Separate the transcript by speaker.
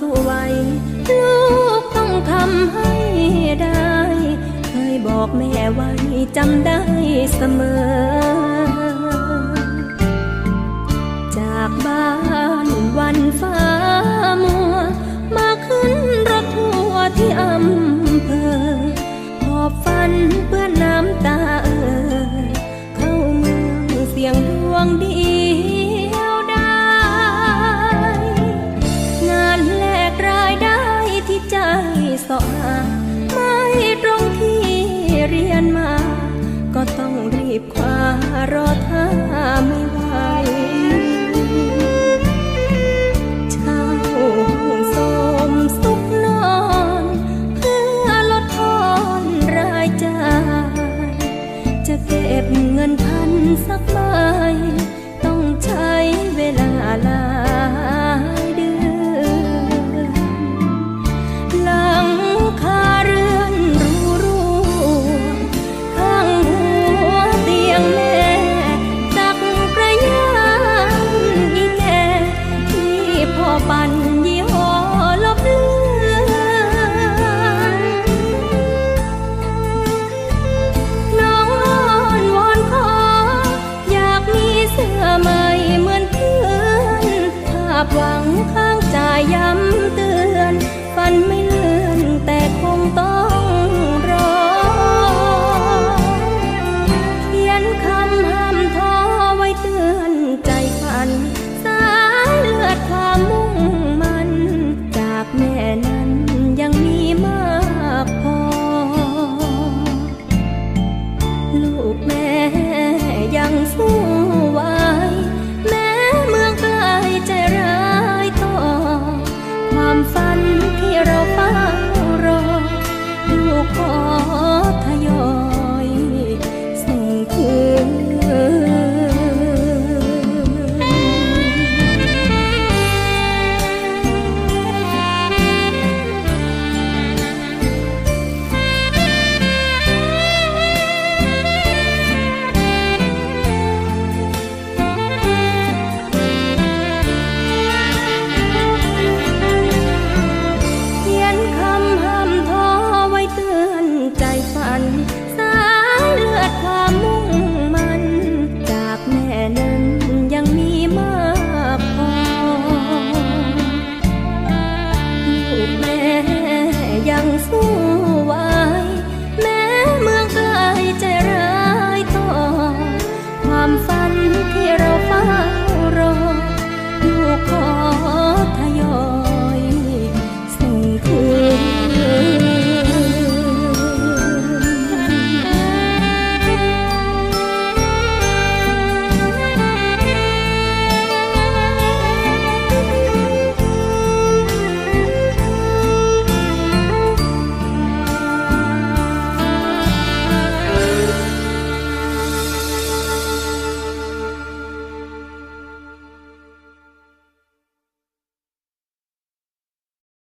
Speaker 1: สู้ไลูกต้องทำให้ได้ เคยบอกแม่ไว้จำได้เสมอ ข้างจ่ย้ำเตือน ฟันไม่เลื่อนแต่คงต้อง